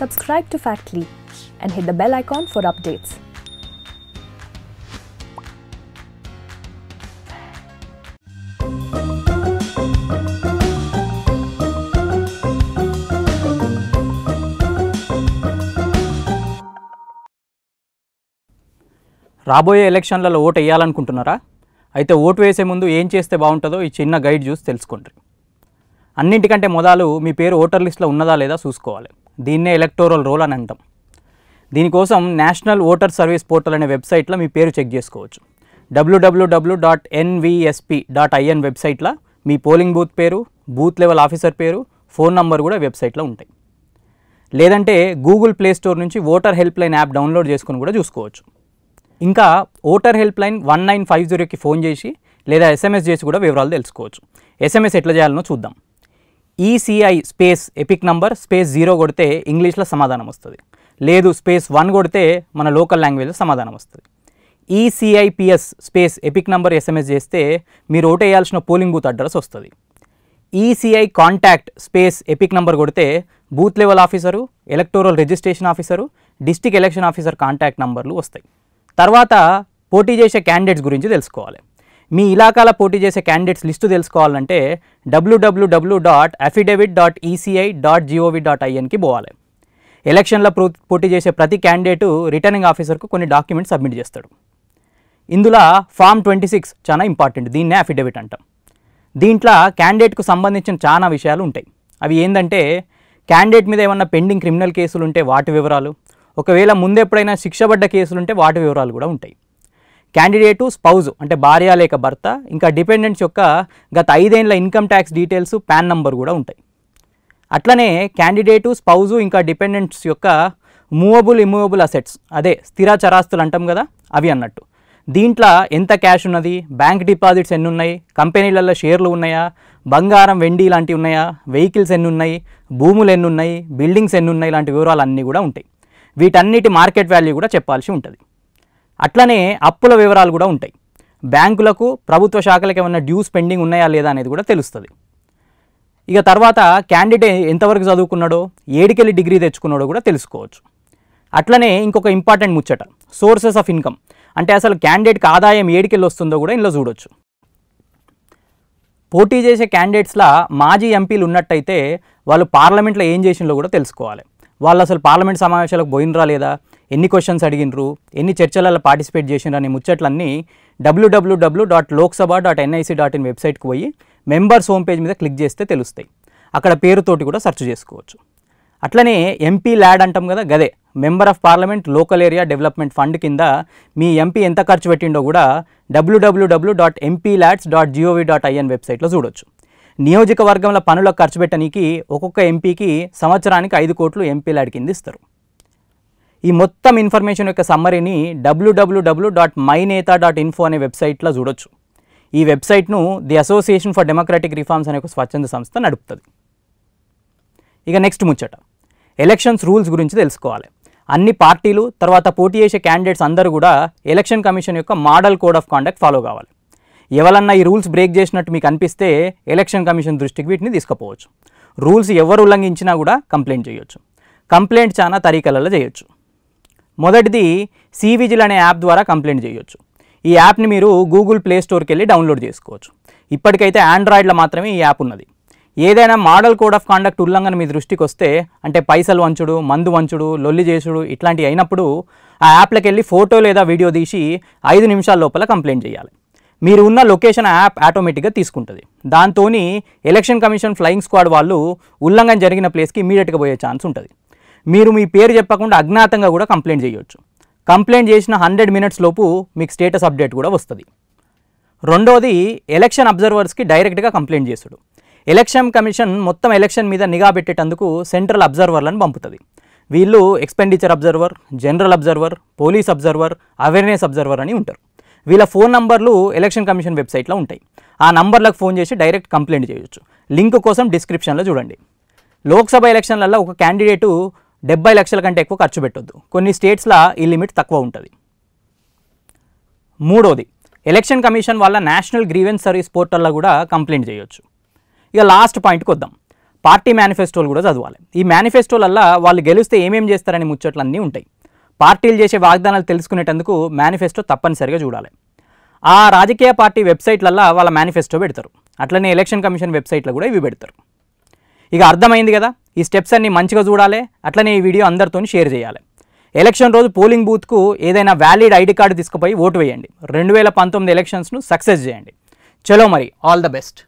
subscribe to Factly and hit the bell icon for updates. రాబోయే ఎలక్షన్లలో vote వేయాలనుకుంటున్నారా? అయితే vote వేసే ముందు ఏం చేస్తే బాగుంటుందో ఈ చిన్న గైడ్ చూసి తెలుసుకోండి. అన్నింటికంటే మొదలు మీ పేరు ఓటర్ లిస్ట్లో ఉన్నదా లేదా చూసుకోవాలి. దీన్నే ఎలక్టోరల్ రోల్ అని అంటాం. దీనికోసం నేషనల్ ఓటర్ సర్వీస్ పోర్టల్ అనే వెబ్సైట్లో మీ పేరు చెక్ చేసుకోవచ్చు. WWW dot NVSP dot IN వెబ్సైట్లో మీ పోలింగ్ బూత్ పేరు బూత్ లెవెల్ ఆఫీసర్ పేరు ఫోన్ నంబర్ కూడా వెబ్సైట్లో ఉంటాయి. లేదంటే గూగుల్ ప్లే స్టోర్ నుంచి voter help line app download చేసుకుని కూడా చూసుకోవచ్చు. ఇంకా voter help line one nine five జీరోకి ఫోన్ చేసి లేదా ఎస్ఎంఎస్ చేసి కూడా వివరాలు తెలుసుకోవచ్చు. ఎస్ఎంఎస్ ఎట్లా చేయాలనో చూద్దాం. ECI space EPIC number space zero కొడితే ఇంగ్లీష్లో సమాధానం వస్తుంది. లేదు స్పేస్ వన్ కొడితే మన లోకల్ లాంగ్వేజ్లో సమాధానం వస్తుంది. ECIPS space EPIC number SMS చేస్తే మీరు ఓటేయాల్సిన వేయాల్సిన పోలింగ్ బూత్ అడ్రస్ వస్తుంది ECI contact space EPIC number కొడితే booth level officer electoral registration officer district election officer contact నంబర్లు వస్తాయి. తర్వాత పోటీ చేసే క్యాండిడేట్స్ గురించి తెలుసుకోవాలి. మీ ఇలాకాల పోటీ చేసే క్యాండిడేట్స్ లిస్టు తెలుసుకోవాలంటే WWW dot affidavit dot ECI dot GOV dot ఐఎన్కి పోవాలి. ఎలక్షన్లో ప్రూ పోటీ చేసే ప్రతి క్యాండిడేటు రిటర్నింగ్ ఆఫీసర్కు కొన్ని డాక్యుమెంట్స్ సబ్మిట్ చేస్తాడు. ఇందులో ఫామ్ ట్వంటీ సిక్స్ చాలా ఇంపార్టెంట్ దీన్నే అఫిడవిట్ అంటాం. దీంట్లో క్యాండిడేట్కు సంబంధించిన చాలా విషయాలు ఉంటాయి. అవి ఏంటంటే క్యాండిడేట్ మీద ఏమన్నా పెండింగ్ క్రిమినల్ కేసులు ఉంటే వాటి వివరాలు ఒకవేళ ముందెప్పుడైనా శిక్షపడ్డ కేసులు ఉంటే వాటి వివరాలు కూడా ఉంటాయి. క్యాండిడేటు స్పౌజ్ అంటే భార్య లేక భర్త ఇంకా డిపెండెంట్స్ యొక్క గత ఐదేళ్ళ income tax details PAN number కూడా ఉంటాయి. అట్లనే క్యాండిడేటు స్పౌజు ఇంకా డిపెండెంట్స్ యొక్క మూవబుల్ ఇమూవబుల్ అసెట్స్ అదే స్థిర చరాస్తులు అంటాం కదా అవి అన్నట్టు. దీంట్లో ఎంత క్యాష్ ఉన్నది? బ్యాంక్ డిపాజిట్స్ ఎన్ని ఉన్నాయి? కంపెనీలలో షేర్లు ఉన్నాయా? బంగారం వెండి లాంటివి ఉన్నాయా? వెహికల్స్ ఎన్ని ఉన్నాయి? భూములు ఎన్ని ఉన్నాయి? బిల్డింగ్స్ ఎన్ని ఉన్నాయి? లాంటి వివరాలు అన్నీ కూడా ఉంటాయి. వీటన్నిటి మార్కెట్ వాల్యూ కూడా చెప్పాల్సి ఉంటుంది. అట్లనే అప్పుల వివరాలు కూడా ఉంటాయి. బ్యాంకులకు ప్రభుత్వ శాఖలకు ఏమైనా డ్యూస్ పెండింగ్ ఉన్నాయా లేదా అనేది కూడా తెలుస్తుంది. ఇక తర్వాత క్యాండిడేట్ ఎంతవరకు చదువుకున్నాడో ఏడికెళ్ళి డిగ్రీ తెచ్చుకున్నాడో కూడా తెలుసుకోవచ్చు. అట్లనే ఇంకొక ఇంపార్టెంట్ ముచ్చట సోర్సెస్ ఆఫ్ ఇన్కమ్. అంటే అసలు క్యాండిడేట్కి ఆదాయం ఏడికెళ్ళి వస్తుందో కూడా ఇందులో చూడొచ్చు. పోటీ చేసే క్యాండిడేట్స్లా మాజీ ఎంపీలు ఉన్నట్టయితే వాళ్ళు పార్లమెంట్లో ఏం చేసిందో కూడా తెలుసుకోవాలి. వాళ్ళు అసలు పార్లమెంట్ సమావేశాలకు పోయినరా లేదా? ఎన్ని క్వశ్చన్స్ అడిగినరు ఎన్ని చర్చలలో పార్టిసిపేట్ చేసిండ్రు అనే ముచ్చట్లన్నీ WWW dot Lok Sabha dot NIC dot in వెబ్సైట్కి పోయి మెంబర్స్ హోమ్ పేజ్ మీద క్లిక్ చేస్తే తెలుస్తాయి. అక్కడ పేరుతోటి కూడా సెర్చ్ చేసుకోవచ్చు. అట్లనే ఎంపీ ల్యాడ్ అంటాం కదా గదే. Member of parliament local area development fund కింద మీ ఎంపీ ఎంత ఖర్చు పెట్టిండో కూడా WWW dot MP LADS dot GOV dot IN వెబ్సైట్లో చూడొచ్చు. నియోజకవర్గంలో పనులకు ఖర్చు పెట్టడానికి ఒక్కొక్క ఎంపీకి సంవత్సరానికి ఐదు కోట్లు ఎంపీ ల్యాడ్ కింద ఇస్తారు. ఈ మొత్తం ఇన్ఫర్మేషన్ యొక్క సమ్మరీని WWW dot my neta dot info అనే వెబ్సైట్లో చూడొచ్చు. ఈ వెబ్సైట్ను the Association for Democratic Reforms అనే ఒక స్వచ్ఛంద సంస్థ నడుపుతుంది. ఇక నెక్స్ట్ ముచ్చట. ఎలక్షన్స్ రూల్స్ గురించి తెలుసుకోవాలి. అన్ని పార్టీలు తర్వాత పోటీ చేసే క్యాండిడేట్స్ అందరూ కూడా ఎలక్షన్ కమిషన్ యొక్క model code of conduct follow కావాలి. ఎవరన్నా ఈ రూల్స్ బ్రేక్ చేసినట్టు మీకు అనిపిస్తే ఎలక్షన్ కమిషన్ దృష్టికి వీటిని తీసుకుపోవచ్చు. రూల్స్ ఎవరు ఉల్లంఘించినా కూడా కంప్లైంట్ చేయొచ్చు. కంప్లైంట్ చాలా తరీకలలో చేయొచ్చు. మొదటిది సివిజిల్ అనే యాప్ ద్వారా కంప్లైంట్ చేయొచ్చు. ఈ యాప్ని మీరు గూగుల్ ప్లే స్టోర్కి వెళ్ళి డౌన్లోడ్ చేసుకోవచ్చు. ఇప్పటికైతే ఆండ్రాయిడ్లో మాత్రమే ఈ యాప్ ఉన్నది. ఏదైనా మోడల్ కోడ్ ఆఫ్ కాండక్ట్ ఉల్లంఘన మీ దృష్టికి వస్తే అంటే పైసలు వంచుడు మందు వంచుడు లొల్లి చేసుడు ఇట్లాంటివి అయినప్పుడు ఆ యాప్లోకి వెళ్ళి ఫోటో లేదా వీడియో తీసి ఐదు నిమిషాల లోపల కంప్లైంట్ చేయాలి. మీరు ఉన్న లొకేషన్ యాప్ ఆటోమేటిక్గా తీసుకుంటుంది. దాంతో ఎలక్షన్ కమిషన్ ఫ్లయింగ్ స్క్వాడ్ వాళ్ళు ఉల్లంఘన జరిగిన ప్లేస్కి ఇమీడియట్గా పోయే ఛాన్స్ ఉంటుంది. మీరు మీ పేరు చెప్పకుండా అజ్ఞాతంగా కూడా కంప్లైంట్ చేయొచ్చు. కంప్లైంట్ చేసిన హండ్రెడ్ మినిట్స్ లోపు మీకు స్టేటస్ అప్డేట్ కూడా వస్తుంది. రెండోది ఎలక్షన్ అబ్జర్వర్స్కి డైరెక్ట్గా కంప్లైంట్ చేసుడు. ఎలక్షన్ కమిషన్ మొత్తం ఎలక్షన్ మీద నిఘా పెట్టేటందుకు సెంట్రల్ అబ్జర్వర్లను పంపుతుంది. వీళ్ళు expenditure observer general observer police observer awareness observer అని ఉంటారు. వీళ్ళ ఫోన్ నంబర్లు ఎలక్షన్ కమిషన్ వెబ్సైట్లో ఉంటాయి. ఆ నంబర్లకు ఫోన్ చేసి డైరెక్ట్ కంప్లైంట్ చేయొచ్చు. లింక్ కోసం డిస్క్రిప్షన్లో చూడండి. లోక్సభ ఎలక్షన్లలో ఒక క్యాండిడేటు డెబ్బై లక్షల కంటే ఎక్కువ ఖర్చు పెట్టొద్దు. కొన్ని స్టేట్స్లో ఈ లిమిట్ తక్కువ ఉంటుంది. మూడోది ఎలక్షన్ కమిషన్ వల్ల నేషనల్ గ్రీవెన్స్ సర్వీస్ పోర్టల్లో కూడా కంప్లైంట్ చేయొచ్చు. ఇక లాస్ట్ పాయింట్కి వద్దాం. పార్టీ మేనిఫెస్టోలు కూడా చదవాలి. ఈ మేనిఫెస్టోలల్లా వాళ్ళు గెలిస్తే ఏమేం చేస్తారని ముచ్చట్లు అన్నీ ఉంటాయి. పార్టీలు చేసే వాగ్దానాలు తెలుసుకునేటందుకు మేనిఫెస్టో తప్పనిసరిగా చూడాలి. ఆ రాజకీయ పార్టీ వెబ్సైట్లల్లో వాళ్ళ మేనిఫెస్టో పెడతారు. అట్లనే ఎలక్షన్ కమిషన్ వెబ్సైట్లో కూడా ఇవి పెడతారు. ఇక అర్థమైంది కదా? ఈ స్టెప్స్ అన్ని మంచిగా చూడాలి అట్లనే ఈ వీడియో అందరితో షేర్ చేయాలి. ఎలక్షన్ రోజు పోలింగ్ బూత్కు ఏదైనా వ్యాలిడ్ ఐడి కార్డు తీసుకుపోయి ఓటు వేయండి. రెండు వేల పంతొమ్మిది ఎలక్షన్స్ను సక్సెస్ చేయండి. చలో మరి ఆల్ ద బెస్ట్